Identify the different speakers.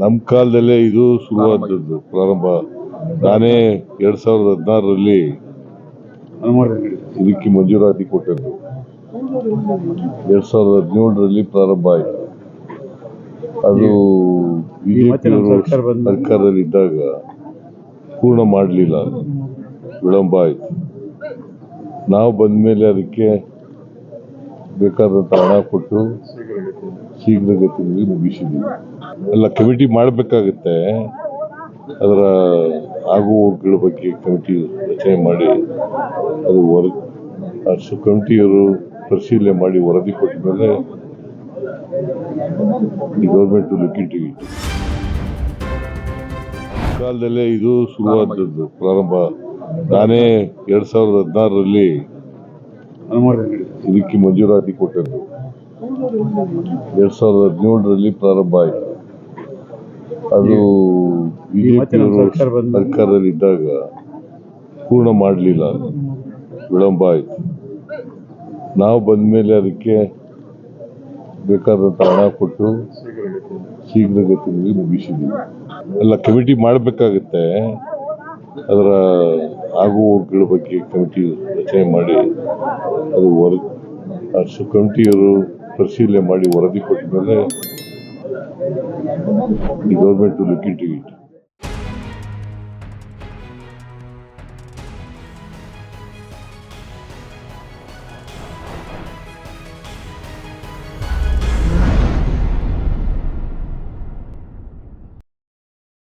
Speaker 1: ನಮ್ಮ ಕಾಲದಲ್ಲೇ ಇದು ಶುರುವಾದದ್ದು, ಪ್ರಾರಂಭ. ನಾನೇ ಎರಡ್ ಸಾವಿರದ ಹದಿನಾರರಲ್ಲಿ ಇದಕ್ಕೆ ಮಂಜೂರಾತಿ ಕೊಟ್ಟದ್ದು. ಎರಡ್ ಸಾವಿರದ ಹದಿನೇಳರಲ್ಲಿ ಪ್ರಾರಂಭ ಆಯಿತು. ಅದು ಸರ್ಕಾರದಲ್ಲಿ ಇದ್ದಾಗ ಪೂರ್ಣ ಮಾಡಲಿಲ್ಲ. ವಿಳಂಬ ಆಯಿತು. ನಾವು ಬಂದ ಮೇಲೆ ಅದಕ್ಕೆ ಬೇಕಾದಂಥ ಹಣ ಕೊಟ್ಟು ಶೀಘ್ರಗತಿಯಲ್ಲಿ ಮುಗಿಸಿದ್ದೀವಿ ಎಲ್ಲ ಕಮಿಟಿ ಮಾಡಬೇಕಾಗುತ್ತೆ. ಅದರ ಆಗು ಹೋಗುಗಳ ಬಗ್ಗೆ ಕಮಿಟಿ ರಚನೆ ಮಾಡಿ ಅದು ವರ ಅಷ್ಟು ಕಮಿಟಿಯವರು ಪರಿಶೀಲನೆ ಮಾಡಿ ವರದಿ ಕೊಟ್ಟ ಮೇಲೆ ಗೌರ್ಮೆಂಟ್ ಇಟ್ ಕಾಲದಲ್ಲೇ ಇದು ಶುರುವಾದದ್ದು ಪ್ರಾರಂಭ. ನಾನೇ ಎರಡು ಸಾವಿರದ ಹದಿನಾರರಲ್ಲಿ ಇದಕ್ಕೆ ಮಂಜೂರಾತಿ ಕೊಟ್ಟದ್ದು. ಎರಡ್ ಸಾವಿರದ ಹದಿನೇಳರಲ್ಲಿ ಪ್ರಾರಂಭ ಆಯಿತು. ಅದು ಬಿಜೆಪಿಯವರು
Speaker 2: ಸರ್ಕಾರ
Speaker 1: ಸರ್ಕಾರದಲ್ಲಿ ಇದ್ದಾಗ ಪೂರ್ಣ ಮಾಡಲಿಲ್ಲ ವಿಳಂಬ ಆಯಿತು. ನಾವು ಬಂದ ಮೇಲೆ ಅದಕ್ಕೆ ಬೇಕಾದಂಥ ಹಣ ಕೊಟ್ಟು ಶೀಘ್ರಗತಿಯಲ್ಲಿ ಮುಗಿಸಿದ್ದೀವಿ ಎಲ್ಲ ಕಮಿಟಿ ಮಾಡಬೇಕಾಗತ್ತೆ. ಅದರ ಆಗು ಹೋಗುಗಳ ಬಗ್ಗೆ ಕಮಿಟಿ ರಚನೆ ಮಾಡಿ ಅದು ವರ್ಕ್. ಅಷ್ಟು ಕಮಿಟಿಯವರು ಪರಿಶೀಲನೆ ಮಾಡಿ ವರದಿ ಕೊಟ್ಟ ಮೇಲೆ ಈ ಗೌರ್ಮೆಂಟ್ ಲುಕ್ ಇಂಟು ಇಟ್